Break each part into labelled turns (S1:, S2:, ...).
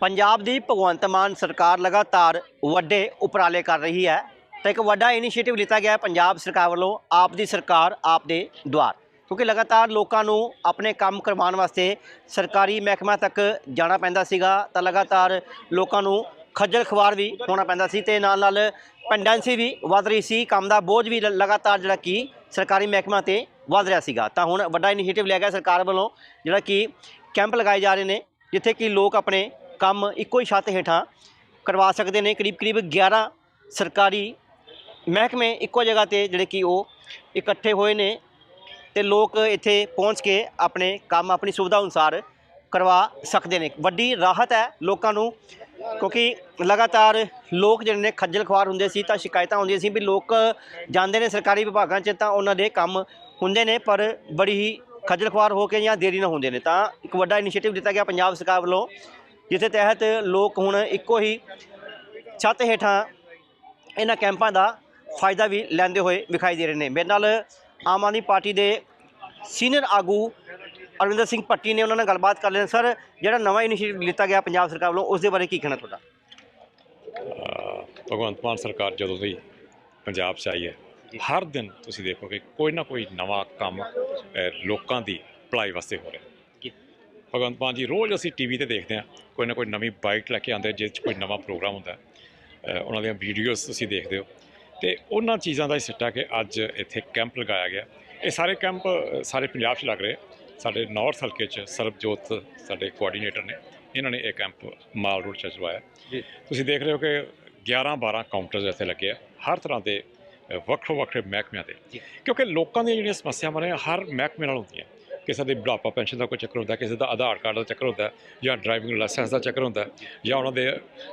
S1: ਪੰਜਾਬ ਦੀ ਭਗਵੰਤ ਮਾਨ ਸਰਕਾਰ ਲਗਾਤਾਰ ਵੱਡੇ ਉਪਰਾਲੇ ਕਰ ਰਹੀ ਹੈ ਤਾਂ ਇੱਕ ਵੱਡਾ ਇਨੀਸ਼ੀਏਟਿਵ ਲਿੱਤਾ ਗਿਆ ਹੈ ਪੰਜਾਬ ਸਰਕਾਰ ਵੱਲੋਂ, ਆਪ ਦੀ ਸਰਕਾਰ, ਆਪ ਦੇ ਦੁਆਰ ਕਿਉਂਕਿ ਲਗਾਤਾਰ ਲੋਕਾਂ ਨੂੰ ਆਪਣੇ ਕੰਮ ਕਰਵਾਉਣ ਵਾਸਤੇ ਸਰਕਾਰੀ ਮਹਿਕਮਾ ਤੱਕ ਜਾਣਾ ਪੈਂਦਾ ਸੀਗਾ, ਤਾਂ ਲਗਾਤਾਰ ਲੋਕਾਂ ਨੂੰ ਖੱਜਲ ਖਵਾਰ ਵੀ ਹੋਣਾ ਪੈਂਦਾ ਸੀ ਤੇ ਨਾਲ ਨਾਲ ਪੈਂਡੈਂਸੀ ਵੀ ਵਧ ਰਹੀ ਸੀ, ਕੰਮ ਦਾ ਬੋਝ ਵੀ ਲ- ਲਗਾਤਾਰ ਜਿਹੜਾ ਕਿ ਸਰਕਾਰੀ ਮਹਿਕਮਾ ਤੇ ਵਧ ਰਿਹਾ ਸੀਗਾ। ਤਾਂ ਹੁਣ ਵੱਡਾ ਇਨੀਸ਼ੀਏਟਿਵ ਲਿਆ ਗਿਆ ਸਰਕਾਰ ਵੱਲੋਂ, ਜਿਹੜਾ ਕਿ ਕੈਂਪ ਲਗਾਏ ਜਾ ਰਹੇ ਨੇ, ਜਿੱਥੇ ਕਿ ਲੋਕ ਆਪਣੇ ਕੰਮ ਇੱਕੋ ਹੀ ਛੱਤ ਹੇਠਾਂ ਕਰਵਾ ਸਕਦੇ ਨੇ। ਕਰੀਬ ਕਰੀਬ 11 ਸਰਕਾਰੀ ਮਹਿਕਮੇ ਇੱਕੋ ਜਗ੍ਹਾ ਤੇ ਜਿਹੜੇ ਕਿ ਉਹ ਇਕੱਠੇ ਹੋਏ ਨੇ ਤੇ ਲੋਕ ਇੱਥੇ ਪਹੁੰਚ ਕੇ ਆਪਣੇ ਕੰਮ, ਆਪਣੀ ਸੁਵਿਧਾ ਅਨੁਸਾਰ ਕਰਵਾ ਸਕਦੇ ਨੇ। ਵੱਡੀ ਰਾਹਤ ਹੈ ਲੋਕਾਂ ਨੂੰ, ਕਿਉਂਕਿ ਲਗਾਤਾਰ ਲੋਕ ਜਿਹੜੇ ਨੇ ਖੱਜਲ ਖਵਾਰ ਹੁੰਦੇ ਸੀ ਤਾਂ ਸ਼ਿਕਾਇਤਾਂ ਹੁੰਦੀਆਂ ਸੀ ਵੀ ਲੋਕ ਜਾਂਦੇ ਨੇ ਸਰਕਾਰੀ ਵਿਭਾਗਾਂ 'ਚ ਤਾਂ ਉਹਨਾਂ ਦੇ ਕੰਮ ਹੁੰਦੇ ਨੇ, ਪਰ ਬੜੀ ਹੀ ਖੱਜਲ ਖਵਾਰ ਹੋ ਕੇ ਜਾਂ ਦੇਰੀ ਨਾਲ ਹੁੰਦੇ ਨੇ। ਤਾਂ ਇੱਕ ਵੱਡਾ ਇਨੀਸ਼ੀਏਟਿਵ ਦਿੱਤਾ ਗਿਆ ਪੰਜਾਬ ਸਰਕਾਰ ਵੱਲੋਂ ਦੇ ਤਹਿਤ ਲੋਕ ਹੁਣ ਇੱਕੋ ਹੀ ਛੱਤ ਹੇਠਾਂ ਇਹਨਾਂ ਕੈਂਪਾਂ ਦਾ ਫਾਇਦਾ ਵੀ ਲੈਂਦੇ ਹੋਏ ਵਿਖਾਈ ਦੇ ਰਹੇ ਨੇ। ਮੇਰੇ ਨਾਲ ਆਮ ਆਦਮੀ ਪਾਰਟੀ ਦੇ ਸੀਨੀਅਰ ਆਗੂ ਅਰਵਿੰਦਰ ਸਿੰਘ ਪੱਟੀ ਨੇ ਉਹਨਾਂ ਨਾਲ ਗੱਲਬਾਤ ਕਰ ਲੈਣ। ਸਰ ਜਿਹੜਾ ਨਵਾਂ ਇਨੀਸ਼ੀਏਟਿਵ ਲਿੱਤਾ ਗਿਆ ਪੰਜਾਬ ਸਰਕਾਰ ਵੱਲੋਂ ਉਸ ਦੇ ਬਾਰੇ ਕੀ ਕਹਿਣਾ ਤੁਹਾਡਾ?
S2: ਭਗਵੰਤ ਮਾਨ ਸਰਕਾਰ ਜਦੋਂ ਦੀ ਪੰਜਾਬ 'ਚ ਆਈ ਹੈ ਹਰ ਦਿਨ ਤੁਸੀਂ ਦੇਖੋਗੇ ਕੋਈ ਨਾ ਕੋਈ ਨਵਾਂ ਕੰਮ ਲੋਕਾਂ ਦੀ ਭਲਾਈ ਵਾਸਤੇ ਹੋ ਰਿਹਾ। ਭਗਵੰਤ ਮਾਨ ਜੀ ਰੋਜ਼ ਅਸੀਂ ਟੀਵੀ ਤੇ ਦੇਖਦੇ ਹਾਂ। ਕੋਈ ਨਾ ਕੋਈ ਨਵੀਂ ਬਾਈਟ ਲੈ ਕੇ ਆਉਂਦੇ ਜਿਸ 'ਚ ਕੋਈ ਨਵਾਂ ਪ੍ਰੋਗਰਾਮ ਹੁੰਦਾ। ਉਹਨਾਂ ਦੀਆਂ ਵੀਡੀਓਜ਼ ਤੁਸੀਂ ਦੇਖਦੇ ਹੋ। ਤੇ ਉਹਨਾਂ ਚੀਜ਼ਾਂ ਦਾ ਹੀ ਸਿੱਟਾ ਕਿ ਅੱਜ ਇੱਥੇ ਕੈਂਪ ਲਗਾਇਆ ਗਿਆ। ਇਹ ਸਾਰੇ ਕੈਂਪ ਸਾਰੇ ਪੰਜਾਬ 'ਚ ਲੱਗ ਰਹੇ। ਸਾਡੇ ਨਾਰਥ ਹਲਕੇ 'ਚ ਸਰਬਜੋਤ ਸਾਡੇ ਕੋਆਰਡੀਨੇਟਰ ਨੇ ਇਹਨਾਂ ਨੇ ਇਹ ਕੈਂਪ ਮਾਲ ਰੋਡ 'ਚ ਚਲਵਾਇਆ। ਤੁਸੀਂ ਦੇਖ ਰਹੇ ਹੋ ਕਿ 11 12 ਕਾਊਂਟਰਸ ਇੱਥੇ ਲੱਗੇ ਆ ਹਰ ਤਰ੍ਹਾਂ ਦੇ ਵੱਖੋ ਵੱਖਰੇ ਮਹਿਕਮਿਆਂ ਦੇ। ਕਿਉਂਕਿ ਲੋਕਾਂ ਦੀਆਂ ਜਿਹੜੀਆਂ ਸਮੱਸਿਆਵਾਂ ਨੇ ਹਰ ਮਹਿਕਮੇ ਨਾਲ ਹੁੰਦੀਆਂ। ਕਿਸੇ ਦੇ ਬੁਢਾਪਾ ਪੈਨਸ਼ਨ ਦਾ ਕੋਈ ਚੱਕਰ ਹੁੰਦਾ ਕਿਸੇ ਦਾ ਆਧਾਰ ਕਾਰਡ ਦਾ ਚੱਕਰ ਹੁੰਦਾ ਜਾਂ ਡਰਾਈਵਿੰਗ ਲਾਇਸੈਂਸ ਦਾ ਚੱਕਰ ਹੁੰਦਾ ਜਾਂ ਉਹਨਾਂ ਦੇ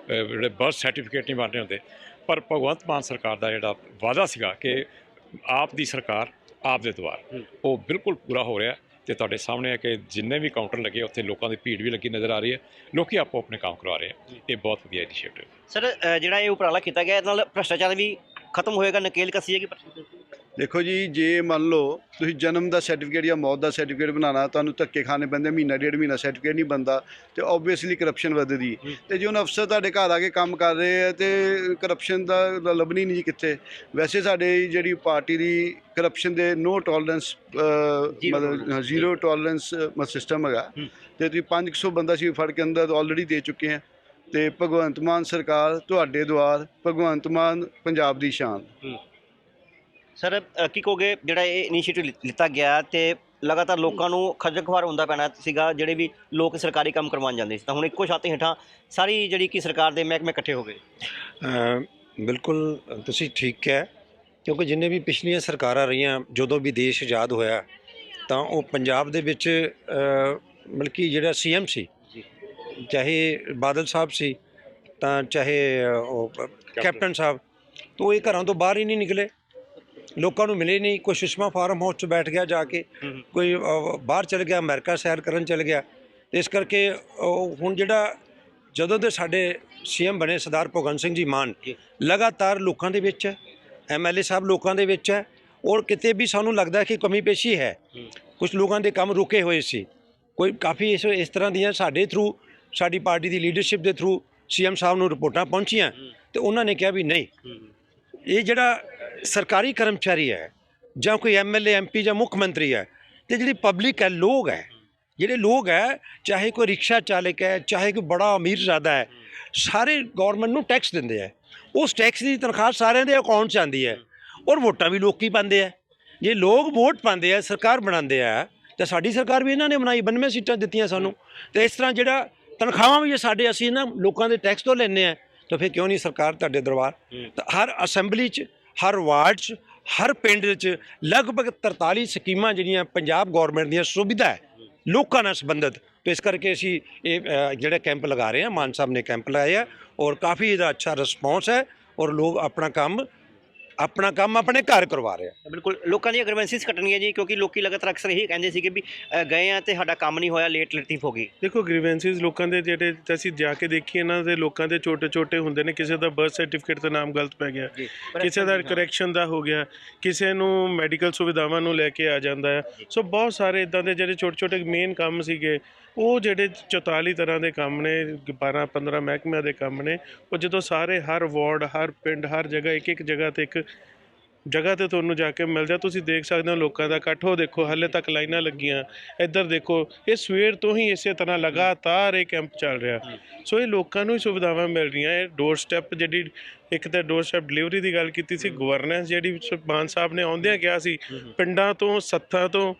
S2: ਜਿਹੜੇ ਬਰਥ ਸਰਟੀਫਿਕੇਟ ਨਹੀਂ ਬਣਨੇ ਹੁੰਦੇ। ਪਰ ਭਗਵੰਤ ਮਾਨ ਸਰਕਾਰ ਦਾ ਜਿਹੜਾ ਵਾਅਦਾ ਸੀਗਾ ਕਿ ਆਪ ਦੀ ਸਰਕਾਰ ਆਪ ਦੇ ਦੁਆਰ
S1: ਹੂੰ।
S2: ਉਹ ਬਿਲਕੁਲ ਪੂਰਾ ਹੋ ਰਿਹਾ ਤੇ ਤੁਹਾਡੇ ਸਾਹਮਣੇ ਹੈ ਕਿ ਜਿੰਨੇ ਵੀ ਕਾਊਂਟਰ ਲੱਗੇ ਉੱਥੇ ਲੋਕਾਂ ਦੀ ਭੀੜ ਵੀ ਲੱਗੀ ਨਜ਼ਰ ਆ ਰਹੀ ਹੈ। ਲੋਕੀ ਆਪੋ ਆਪਣੇ ਕੰਮ ਕਰਵਾ ਰਹੇ ਆ ਇਹ ਬਹੁਤ ਵਧੀਆ ਇਨੀਸ਼ੀਏਟਿਵ
S1: ਸਰ ਜਿਹੜਾ ਇਹ ਉਪਰਾਲਾ ਕੀਤਾ ਗਿਆ ਇਹਦੇ ਨਾਲ ਭ੍ਰਸ਼ਟਾਚਾਰ ਵੀ ਖਤਮ ਹੋਏਗਾ ਨਕੇਲ ਕੱਸੀ ਜਾਏਗੀ
S3: ਦੇਖੋ ਜੀ ਜੇ ਮੰਨ ਲਓ ਤੁਸੀਂ ਜਨਮ ਦਾ ਸਰਟੀਫਿਕੇਟ ਜਾਂ ਮੌਤ ਦਾ ਸਰਟੀਫਿਕੇਟ ਬਣਾਉਣਾ ਤੁਹਾਨੂੰ ਧੱਕੇ ਖਾਣੇ ਪੈਂਦੇ ਮਹੀਨਾ ਡੇਢ ਮਹੀਨਾ ਸਰਟੀਫਿਕੇਟ ਨਹੀਂ ਬੰਦਾ ਤੇ ਆਬਵੀਅਸਲੀ ਕਰਪਸ਼ਨ ਵੱਧਦੀ। ਤੇ ਜੇ ਹੁਣ ਅਫਸਰ ਤੁਹਾਡੇ ਘਰ ਆ ਕੇ ਕੰਮ ਕਰ ਰਹੇ ਆ ਤੇ ਕਰਪਸ਼ਨ ਦਾ ਲੱਭਣੀ ਨਹੀਂ ਜੀ ਕਿੱਥੇ। ਵੈਸੇ ਸਾਡੇ ਜਿਹੜੀ ਪਾਰਟੀ ਦੀ ਕਰਪਸ਼ਨ ਦੇ ਨੋ ਟੋਲਰੈਂਸ ਮਤਲਬ ਜ਼ੀਰੋ ਟੋਲਰੈਂਸ ਸਿਸਟਮ ਹੈਗਾ। ਤੇ ਤੁਸੀਂ 500 ਬੰਦਾ ਸੀ ਫੜ ਕੇ ਅੰਦਰ ਆਲਰੇਡੀ ਦੇ ਚੁੱਕੇ ਆ। ਤੇ ਭਗਵੰਤ ਮਾਨ ਸਰਕਾਰ ਤੁਹਾਡੇ ਦੁਆਰ ਭਗਵੰਤ ਮਾਨ ਪੰਜਾਬ ਦੀ ਸ਼ਾਨ।
S1: ਸਰ ਕੀ ਕਹੋਗੇ ਜਿਹੜਾ ਇਹ ਇਨੀਸ਼ੀਏਟਿਵ ਲਿੱਤਾ ਗਿਆ ਤੇ ਲਗਾਤਾਰ ਲੋਕਾਂ ਨੂੰ ਖੱਜਲ ਖਵਾਰ ਹੁੰਦਾ ਪੈਣਾ ਸੀਗਾ ਜਿਹੜੇ ਵੀ ਲੋਕ ਸਰਕਾਰੀ ਕੰਮ ਕਰਵਾਉਣ ਜਾਂਦੇ ਸੀ? ਤਾਂ ਹੁਣ ਇੱਕੋ ਛੱਤ ਹੇਠਾਂ ਸਾਰੀ ਜਿਹੜੀ ਕਿ ਸਰਕਾਰ ਦੇ ਮਹਿਕਮੇ ਇਕੱਠੇ ਹੋ ਗਏ।
S4: ਬਿਲਕੁਲ ਤੁਸੀਂ ਠੀਕ ਕਿਹਾ ਕਿਉਂਕਿ ਜਿੰਨੇ ਵੀ ਪਿਛਲੀਆਂ ਸਰਕਾਰਾਂ ਰਹੀਆਂ ਜਦੋਂ ਵੀ ਦੇਸ਼ ਆਜ਼ਾਦ ਹੋਇਆ ਤਾਂ ਉਹ ਪੰਜਾਬ ਦੇ ਵਿੱਚ ਅ, ਬਲਕਿ ਜਿਹੜਾ ਸੀਐਮ ਸੀ। ਚਾਹੇ ਬਾਦਲ ਸਾਹਿਬ ਸੀ ਤਾਂ ਚਾਹੇ ਉਹ ਕੈਪਟਨ। ਸਾਹਿਬ ਤੋਂ ਇਹ ਘਰਾਂ ਤੋਂ ਬਾਹਰ ਹੀ ਨਹੀਂ ਨਿਕਲੇ। ਲੋਕਾਂ ਨੂੰ ਮਿਲੇ ਨਹੀਂ ਕੋਈ ਸੁਸ਼ਮਾ ਫਾਰਮ ਹਾਊਸ 'ਚ ਬੈਠ ਗਿਆ ਜਾ ਕੇ। ਕੋਈ ਬਾਹਰ ਚਲ ਗਿਆ ਅਮਰੀਕਾ ਸੈਰ ਕਰਨ ਚਲ ਗਿਆ ਤੇ ਇਸ ਕਰਕੇ ਉਹ ਹੁਣ ਜਿਹੜਾ ਜਦੋਂ ਦੇ ਸਾਡੇ ਸੀਐਮ ਬਣੇ ਸਰਦਾਰ ਭਗਵੰਤ ਸਿੰਘ ਜੀ ਮਾਨ। ਲਗਾਤਾਰ ਲੋਕਾਂ ਦੇ ਵਿੱਚ ਹੈ ਐਮਐਲਏ ਸਾਹਿਬ ਲੋਕਾਂ ਦੇ ਵਿੱਚ ਹੈ ਔਰ ਕਿਤੇ ਵੀ ਸਾਨੂੰ ਲੱਗਦਾ ਹੈ ਕਿ ਕਮੀ ਪੇਸ਼ੀ ਹੈ। ਕੁਝ ਲੋਕਾਂ ਦੇ ਕੰਮ ਰੁਕੇ ਹੋਏ ਸੀ ਕੋਈ ਕਾਫੀ ਇਸ ਇਸ ਤਰ੍ਹਾਂ ਦੀਆਂ ਸਾਡੇ ਥਰੂ ਸਾਡੀ ਪਾਰਟੀ ਦੀ ਲੀਡਰਸ਼ਿਪ ਦੇ ਥਰੂ ਸੀਐਮ ਸਾਹਿਬ ਨੂੰ ਰਿਪੋਰਟਾਂ ਪਹੁੰਚੀਆਂ। ਤੇ ਉਹਨਾਂ ਨੇ ਕਿਹਾ ਵੀ ਨਹੀਂ ਇਹ ਜਿਹੜਾ ਸਰਕਾਰੀ ਕਰਮਚਾਰੀ ਹੈ ਜਾਂ ਕੋਈ ਐਮਐਲਏ ਐਮਪੀ ਜਾਂ ਮੁੱਖ ਮੰਤਰੀ ਹੈ ਤੇ ਜਿਹੜੀ ਪਬਲਿਕ ਹੈ ਲੋਕ ਹੈ ਜਿਹੜੇ ਲੋਕ ਹੈ ਚਾਹੇ ਕੋਈ ਰਿਕਸ਼ਾ ਚਾਲਕ ਹੈ ਚਾਹੇ ਕੋਈ ਬੜਾ ਅਮੀਰ ਜ਼ਿਆਦਾ ਹੈ ਸਾਰੇ ਗਵਰਨਮੈਂਟ ਨੂੰ ਟੈਕਸ ਦਿੰਦੇ ਆ ਉਸ ਟੈਕਸ ਦੀ ਤਨਖਾਹ ਸਾਰਿਆਂ ਦੇ ਅਕਾਊਂਟ 'ਚ ਆਉਂਦੀ ਹੈ ਔਰ ਵੋਟਾਂ ਵੀ ਲੋਕੀ ਪਾਉਂਦੇ ਆ ਜੇ ਲੋਕ ਵੋਟ ਪਾਉਂਦੇ ਆ ਸਰਕਾਰ ਬਣਾਉਂਦੇ ਆ ਤਾਂ ਸਾਡੀ ਸਰਕਾਰ ਵੀ ਇਹਨਾਂ ਨੇ ਬਣਾਈ 92 ਸੀਟਾਂ ਦਿੱਤੀਆਂ ਸਾਨੂੰ। ਤੇ ਇਸ ਤਰ੍ਹਾਂ ਜਿਹੜਾ ਤਨਖਾਹਾਂ ਵੀ ਸਾਡੇ ਅਸੀਂ ਨਾ ਲੋਕਾਂ ਦੇ ਟੈਕਸ ਤੋਂ ਲੈਂਦੇ ਆ ਤਾਂ ਫਿਰ ਕਿਉਂ ਨਹੀਂ ਸਰਕਾਰ ਤੁਹਾਡੇ ਦਰਬਾਰ। ਤਾਂ ਹਰ ਅਸੈਂਬਲੀ 'ਚ ਹਰ ਵਾਰਡ 'ਚ, ਹਰ ਪਿੰਡ 'ਚ ਲਗਭਗ 43 ਸਕੀਮਾਂ ਜਿਹੜੀਆਂ ਪੰਜਾਬ ਗਵਰਨਮੈਂਟ ਦੀਆਂ ਸੁਵਿਧਾ ਹੈ, ਲੋਕਾਂ ਨਾਲ ਸੰਬੰਧਿਤ। ਤੇ ਇਸ ਕਰਕੇ ਅਸੀਂ ਇਹ ਜਿਹੜਾ ਕੈਂਪ ਲਗਾ ਰਹੇ ਹਾਂ, ਮਾਨ ਸਾਹਿਬ ਨੇ ਕੈਂਪ ਲਾਇਆ ਔਰ ਕਾਫੀ ਇਹਦਾ ਅੱਛਾ ਰਿਸਪੌਂਸ ਹੈ ਔਰ ਲੋਕ ਆਪਣਾ ਕੰਮ ਆਪਣਾ ਕੰਮ ਆਪਣੇ ਘਰ ਕਰਵਾ ਰਹੇ।
S1: ਬਿਲਕੁਲ ਲੋਕਾਂ ਦੀਆਂ ਗਰਵੈਂਸਿਸ ਕੱਟਣੀਆਂ ਜੀ ਕਿਉਂਕਿ ਲੋਕੀ ਲਗਾਤਾਰ ਅਕਸਰ ਇਹੀ ਕਹਿੰਦੇ ਸੀ ਕਿ ਵੀ ਅ, ਗਏ ਆ ਤੇ ਸਾਡਾ ਕੰਮ ਨਹੀਂ ਹੋਇਆ ਲੇਟ ਲਤੀਫ ਹੋ ਗਈ।
S5: ਦੇਖੋ ਗ੍ਰੀਵੈਂਸਿਸ ਲੋਕਾਂ ਦੇ ਜਿਹੜੇ ਅਸੀਂ ਜਾ ਕੇ ਦੇਖੀਏ ਨਾ ਤੇ ਲੋਕਾਂ ਦੇ ਛੋਟੇ ਛੋਟੇ ਹੁੰਦੇ ਨੇ ਕਿਸੇ ਦਾ ਬਰਥ ਸਰਟੀਫਿਕੇਟ ਦਾ ਨਾਮ ਗਲਤ ਪੈ ਗਿਆ
S1: ਜੀ
S5: ਕਿਸੇ ਦਾ ਕਰੈਕਸ਼ਨ ਦਾ। ਹੋ ਗਿਆ ਕਿਸੇ ਨੂੰ ਮੈਡੀਕਲ ਸੁਵਿਧਾਵਾਂ ਨੂੰ ਲੈ ਕੇ ਆ ਜਾਂਦਾ ਹੈ। ਸੋ ਬਹੁਤ ਸਾਰੇ ਇਦਾਂ ਦੇ ਜਿਹੜੇ ਛੋਟੇ ਛੋਟੇ ਮੇਨ ਕੰਮ ਸੀਗੇ ਉਹ ਜਿਹੜੇ 44 ਤਰ੍ਹਾਂ ਦੇ ਕੰਮ ਨੇ 12 15 ਮਹਿਕਮਿਆਂ ਦੇ ਕੰਮ ਨੇ ਉਹ ਜਦੋਂ ਸਾਰੇ ਹਰ ਵਾਰਡ ਹਰ ਪਿੰਡ ਹਰ ਜਗ੍ਹਾ ਇੱਕ ਇੱਕ ਜਗ੍ਹਾ ਤੇ ਇੱਕ ਜਗ੍ਹਾ ਤੇ ਤੁਹਾਨੂੰ ਜਾ ਕੇ ਮਿਲ ਜਾ ਤੁਸੀਂ ਦੇਖ ਸਕਦੇ ਹੋ ਲੋਕਾਂ ਦਾ ਇਕੱਠ। ਉਹ ਦੇਖੋ, ਹਾਲੇ ਤੱਕ ਲਾਈਨਾਂ ਲੱਗੀਆਂ। ਇੱਧਰ ਦੇਖੋ, ਇਹ ਸਵੇਰ ਤੋਂ ਹੀ ਇਸੇ ਤਰ੍ਹਾਂ ਲਗਾਤਾਰ ਇਹ ਕੈਂਪ ਚੱਲ ਰਿਹਾ। ਸੋ ਇਹ ਲੋਕਾਂ ਨੂੰ ਹੀ ਸੁਵਿਧਾਵਾਂ ਮਿਲ ਰਹੀਆਂ। ਇਹ ਡੋਰ ਸਟੈਪ ਜਿਹੜੀ, ਇੱਕ ਤਾਂ ਡੋਰ ਸਟੈਪ ਡਿਲੀਵਰੀ ਦੀ ਗੱਲ ਕੀਤੀ ਸੀ। ਗਵਰਨੈਂਸ ਜਿਹੜੀ ਮਾਨ ਸਾਹਿਬ ਨੇ ਆਉਂਦਿਆਂ ਕਿਹਾ ਸੀ, ਪਿੰਡਾਂ ਤੋਂ, ਸੱਥਾਂ ਤੋਂ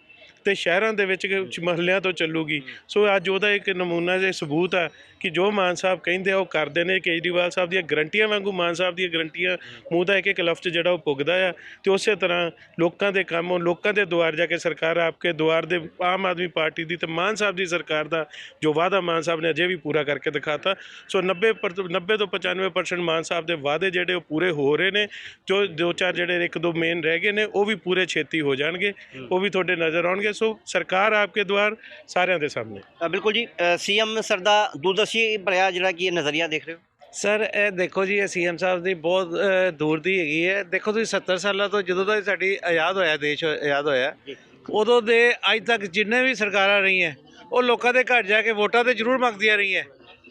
S5: ਤੇ ਸ਼ਹਿਰਾਂ ਦੇ ਵਿੱਚ ਮਹੱਲਿਆਂ ਤੋਂ ਚੱਲੂਗੀ। ਸੋ ਅੱਜ ਉਹਦਾ ਇੱਕ ਨਮੂਨਾ ਜੇ ਸਬੂਤ ਹੈ ਕਿ ਜੋ ਮਾਨ ਸਾਹਿਬ ਕਹਿੰਦੇ ਆ ਉਹ ਕਰਦੇ ਨੇ। ਕੇਜਰੀਵਾਲ ਸਾਹਿਬ ਦੀਆਂ ਗਰੰਟੀਆਂ ਵਾਂਗੂ ਮਾਨ ਸਾਹਿਬ ਦੀਆਂ ਗਰੰਟੀਆਂ ਮੂੰਹ ਦਾ ਇੱਕ ਇੱਕ ਲਫ਼ਜ਼ ਜਿਹੜਾ ਉਹ ਪੁੱਗਦਾ ਆ ਤੇ ਉਸੇ ਤਰ੍ਹਾਂ ਲੋਕਾਂ ਦੇ ਕੰਮ ਲੋਕਾਂ ਦੇ ਦੁਆਰ ਜਾ ਕੇ ਸਰਕਾਰ ਆਪਕੇ ਦੁਆਰ ਦੇ ਆਮ ਆਦਮੀ ਪਾਰਟੀ ਦੀ ਤੇ ਮਾਨ ਸਾਹਿਬ ਦੀ ਸਰਕਾਰ ਦਾ ਜੋ ਵਾਅਦਾ ਮਾਨ ਸਾਹਿਬ ਨੇ ਅਜੇ ਵੀ ਪੂਰਾ ਕਰਕੇ ਦਿਖਾਤਾ। ਸੋ 90 ਪਰ- 90 ਤੋਂ 95% ਮਾਨ ਸਾਹਿਬ ਦੇ ਵਾਅਦੇ ਜਿਹੜੇ ਉਹ ਪੂਰੇ ਹੋ ਰਹੇ ਨੇ। ਜੋ ਦੋ ਚਾਰ ਜਿਹੜੇ ਇੱਕ ਦੋ ਮੇਨ ਰਹਿ ਗਏ ਨੇ ਉਹ ਵੀ ਪੂਰੇ ਛੇਤੀ ਹੋ ਜਾਣਗੇ। ਉਹ ਵੀ ਤੁਹਾਡੇ ਨਜ਼ਰ ਆਉਣਗੇ। ਸੋ ਸਰਕਾਰ ਆਪਕੇ ਦੁਆਰ ਸਾਰਿਆਂ ਦੇ ਸਾਹਮਣੇ।
S1: ਬਿਲਕੁਲ ਜੀ ਸੀਐਮ ਸਰ ਦਾ ਦੂਰਦਰਸ਼ੀ ਭਰਿਆ ਜਿਹੜਾ ਕਿ ਇਹ ਨਜ਼ਰੀਆ ਦੇਖ ਰਹੇ ਹੋ?
S6: ਸਰ ਇਹ ਦੇਖੋ ਜੀ ਇਹ ਸੀਐਮ ਸਾਹਿਬ ਦੀ ਬਹੁਤ ਦੂਰ ਦੀ ਹੈਗੀ ਹੈ। ਦੇਖੋ ਤੁਸੀਂ 70 ਸਾਲਾਂ ਤੋਂ ਜਦੋਂ ਦਾ ਸਾਡੀ ਆਜ਼ਾਦ ਹੋਇਆ ਦੇਸ਼ ਆਜ਼ਾਦ ਹੋਇਆ ਉਦੋਂ ਦੇ ਅੱਜ ਤੱਕ ਜਿੰਨੇ ਵੀ ਸਰਕਾਰਾਂ ਰਹੀਆਂ ਉਹ ਲੋਕਾਂ ਦੇ ਘਰ ਜਾ ਕੇ ਵੋਟਾਂ ਤੇ ਜ਼ਰੂਰ ਮੰਗਦੀਆਂ ਰਹੀਆਂ।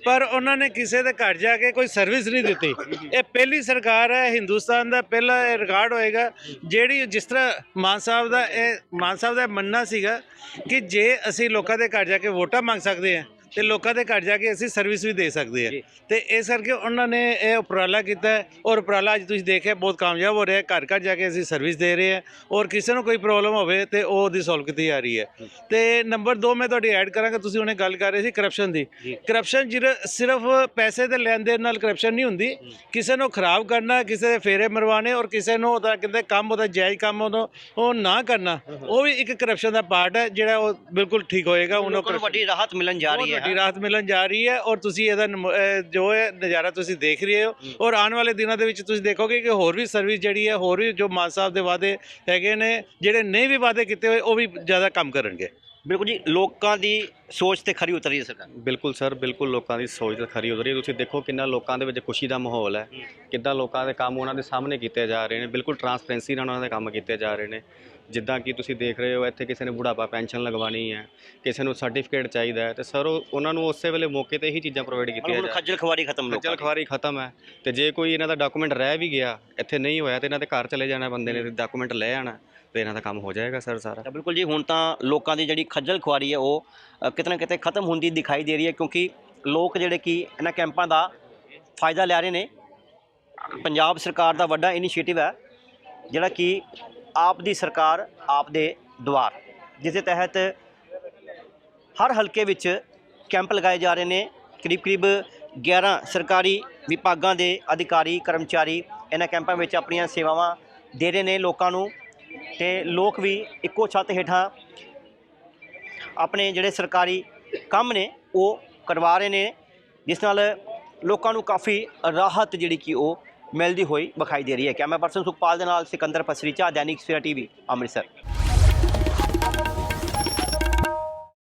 S6: ਪਰ ਉਹਨਾਂ ਨੇ ਕਿਸੇ ਦੇ ਘਰ ਜਾ ਕੇ ਕੋਈ ਸਰਵਿਸ ਨਹੀਂ ਦਿੱਤੀ। ਇਹ ਪਹਿਲੀ ਸਰਕਾਰ ਹੈ, ਹਿੰਦੁਸਤਾਨ ਦਾ ਪਹਿਲਾ ਇਹ ਰਿਕਾਰਡ ਹੋਏਗਾ। ਜਿਹੜੀ ਜਿਸ ਤਰ੍ਹਾਂ ਮਾਨ ਸਾਹਿਬ ਦਾ ਇਹ, ਮਾਨ ਸਾਹਿਬ ਦਾ ਮੰਨਣਾ ਸੀਗਾ ਕਿ ਜੇ ਅਸੀਂ ਲੋਕਾਂ ਦੇ ਘਰ ਜਾ ਕੇ ਵੋਟਾਂ ਮੰਗ ਸਕਦੇ ਹਾਂ ਤੇ ਲੋਕਾਂ ਦੇ ਘਰ ਜਾ ਕੇ ਅਸੀਂ ਸਰਵਿਸ ਵੀ ਦੇ ਸਕਦੇ ਹਾਂ।
S1: ਜੀ।
S6: ਤੇ ਇਸ ਕਰਕੇ ਉਹਨਾਂ ਨੇ ਇਹ ਉਪਰਾਲਾ ਕੀਤਾ ਔਰ ਉਪਰਾਲਾ ਅੱਜ ਤੁਸੀਂ ਦੇਖਿਆ ਬਹੁਤ ਕਾਮਯਾਬ ਹੋ ਰਿਹਾ ਘਰ ਘਰ ਜਾ ਕੇ ਅਸੀਂ ਸਰਵਿਸ ਦੇ ਰਹੇ ਹਾਂ ਔਰ ਕਿਸੇ ਨੂੰ ਕੋਈ ਪ੍ਰੋਬਲਮ ਹੋਵੇ ਤੇ ਉਹ ਉਹਦੀ ਸੋਲਵ ਕੀਤੀ ਜਾ ਰਹੀ ਹੈ। ਤੇ ਨੰਬਰ 2 ਮੈਂ ਤੁਹਾਡੀ ਐਡ ਕਰਾਂਗਾ ਤੁਸੀਂ ਉਹਨੇ ਗੱਲ ਕਰ ਰਹੇ ਸੀ ਕਰਪਸ਼ਨ ਦੀ। ਕਰਪਸ਼ਨ ਸਿਰਫ ਪੈਸੇ ਦੇ ਲੈਣ ਦੇਣ ਨਾਲ ਕਰਪਸ਼ਨ ਨਹੀਂ ਹੁੰਦੀ। ਕਿਸੇ ਨੂੰ ਖਰਾਬ ਕਰਨਾ ਕਿਸੇ ਦੇ ਫੇਰੇ ਮਰਵਾਣੇ ਔਰ ਕਿਸੇ ਨੂੰ ਉਹਦਾ ਕਹਿੰਦੇ ਕੰਮ ਉਹਦਾ ਜਾਇਜ਼ ਕੰਮ ਉਹਨੂੰ ਉਹ ਨਾ ਕਰਨਾ ਉਹ ਵੀ ਇੱਕ ਕਰਪਸ਼ਨ ਦਾ ਪਾਰਟ ਹੈ ਜਿਹੜਾ ਉਹ ਬਿਲਕੁਲ ਠੀਕ ਹੋਏਗਾ ਉਹਨੂੰ
S1: ਨੂੰ ਵੱਡੀ ਰਾਹਤ ਮਿਲਣ ਜਾ ਰਹੀ ਹੈ
S6: ਵੱਡੀ ਰਾਹਤ ਮਿਲਣ ਜਾ ਰਹੀ ਹੈ ਔਰ ਤੁਸੀਂ ਇਹਦਾ ਨਮ- ਅਹ ਜੋ ਹੈ ਨਜ਼ਾਰਾ ਤੁਸੀਂ ਦੇਖ ਰਹੇ ਹੋ ਔਰ ਆਉਣ ਵਾਲੇ ਦਿਨਾਂ ਦੇ ਵਿੱਚ ਤੁਸੀਂ ਦੇਖੋਗੇ ਕਿ ਹੋਰ ਵੀ ਸਰਵਿਸ ਜਿਹੜੀ ਹੈ ਹੋਰ ਵੀ ਜੋ ਮਾਨ ਸਾਹਿਬ ਦੇ ਵਾਅਦੇ ਹੈਗੇ ਨੇ ਜਿਹੜੇ ਨਹੀਂ ਵੀ ਵਾਅਦੇ ਕੀਤੇ ਹੋਏ ਉਹ ਵੀ ਜ਼ਿਆਦਾ ਕੰਮ ਕਰਨਗੇ।
S1: ਬਿਲਕੁਲ ਜੀ ਲੋਕਾਂ ਦੀ ਸੋਚ ਤੇ ਖਰੀ ਉਤਰੀ ਹੈ ਸਰਕਾਰ।
S7: ਬਿਲਕੁਲ ਸਰ ਬਿਲਕੁਲ ਲੋਕਾਂ ਦੀ ਸੋਚ ਤਾਂ ਖਰੀ ਉਤਰੀ ਹੈ। ਤੁਸੀਂ ਦੇਖੋ ਕਿੰਨਾ ਲੋਕਾਂ ਦੇ ਵਿੱਚ ਖੁਸ਼ੀ ਦਾ ਮਾਹੌਲ ਹੈ। ਕਿੱਦਾਂ ਲੋਕਾਂ ਦੇ ਕੰਮ ਉਹਨਾਂ ਦੇ ਸਾਹਮਣੇ ਕੀਤੇ ਜਾ ਰਹੇ ਨੇ। ਬਿਲਕੁਲ ਟਰਾਂਸਪੇਰੈਂਸੀ ਨਾਲ ਉਹਨਾਂ ਦੇ ਕੰਮ ਕੀਤੇ ਜਾ ਰਹੇ ਨੇ। ਜਿੱਦਾਂ ਕਿ ਤੁਸੀਂ ਦੇਖ ਰਹੇ ਹੋ ਇੱਥੇ ਕਿਸੇ ਨੇ ਬੁਢਾਪਾ ਪੈਨਸ਼ਨ ਲਗਵਾਉਣੀ ਹੈ ਕਿਸੇ ਨੂੰ ਸਰਟੀਫਿਕੇਟ ਚਾਹੀਦਾ ਹੈ ਤੇ ਸਰ ਉਹ ਉਹਨਾਂ ਨੂੰ ਉਸੇ ਵੇਲੇ ਮੌਕੇ ਤੇ ਹੀ ਚੀਜ਼ਾਂ ਪ੍ਰੋਵਾਈਡ ਕੀਤੀਆਂ
S1: ਹੁਣ
S7: ਜਾ
S1: ਖੱਜਲ ਖਵਾਰੀ ਖਤਮ ਲੋਕਾਂ
S7: ਖੱਜਲ ਖਵਾਰੀ ਖਤਮ ਹੈ। ਤੇ ਜੇ ਕੋਈ ਇਹਨਾਂ ਦਾ ਡਾਕੂਮੈਂਟ ਰਹਿ ਵੀ ਗਿਆ ਇੱਥੇ ਨਹੀਂ ਹੋਇਆ ਤੇ ਇਹਨਾਂ ਦੇ ਘਰ ਚਲੇ ਜਾਣਾ ਬੰਦੇ ਨੇ ਡਾਕੂਮੈਂਟ ਲੈ ਆਣਾ। ਤੇ ਇਹਨਾਂ ਦਾ ਕੰਮ ਹੋ ਜਾਏਗਾ ਸਰ ਸਾਰਾ।
S1: ਤਾਂ ਬਿਲਕੁਲ ਜੀ ਹੁਣ ਤਾਂ ਲੋਕਾਂ ਦੀ ਜਿਹੜੀ ਖੱਜਲ ਖੁਆਰੀ ਹੈ ਉਹ ਅ, ਕਿਤੇ ਨਾ ਕਿਤੇ ਖਤਮ ਹੁੰਦੀ ਦਿਖਾਈ ਦੇ ਰਹੀ ਹੈ ਕਿਉਂਕਿ ਲੋਕ ਜਿਹੜੇ ਕਿ ਇਹਨਾਂ ਕੈਂਪਾਂ ਦਾ ਫਾਇਦਾ ਲੈ ਰਹੇ ਨੇ। ਪੰਜਾਬ ਸਰਕਾਰ ਦਾ ਵੱਡਾ ਇਨੀਸ਼ੀਏਟਿਵ ਹੈ ਜਿਹੜਾ ਕਿ ਆਪ ਦੀ ਸਰਕਾਰ ਆਪ ਦੇ ਦੁਆਰ ਜਿਸ ਦੇ ਤਹਿਤ ਹਰ ਹਲਕੇ ਵਿੱਚ ਕੈਂਪ ਲਗਾਏ ਜਾ ਰਹੇ ਨੇ। ਕਰੀਬ ਕਰੀਬ 11 ਸਰਕਾਰੀ ਵਿਭਾਗਾਂ ਦੇ ਅਧਿਕਾਰੀ ਕਰਮਚਾਰੀ ਇਹਨਾਂ ਕੈਂਪਾਂ ਵਿੱਚ ਆਪਣੀਆਂ ਸੇਵਾਵਾਂ ਦੇ ਰਹੇ ਨੇ ਲੋਕਾਂ ਨੂੰ। ਤੇ ਲੋਕ ਵੀ ਇੱਕੋ ਛੱਤ ਹੇਠਾਂ ਆਪਣੇ ਜਿਹੜੇ ਸਰਕਾਰੀ ਕੰਮ ਨੇ, ਉਹ ਕਰਵਾ ਰਹੇ ਨੇ, ਜਿਸ ਨਾਲ ਲੋਕਾਂ ਨੂੰ ਕਾਫੀ ਰਾਹਤ ਜਿਹੜੀ ਕਿ ਉਹ ਮਿਲਦੀ ਹੋਈ ਵਿਖਾਈ ਦੇ ਰਹੀ ਹੈ। ਕੈਮਰਾ ਪਰਸਨ ਸੁਖਪਾਲ ਦੇ ਨਾਲ ਸਿਕੰਦਰ ਪਸਰੀਚਾ ਦੈਨਿਕ ਸਵੇਰਾ ਟੀਵੀ, ਅੰਮ੍ਰਿਤਸਰ।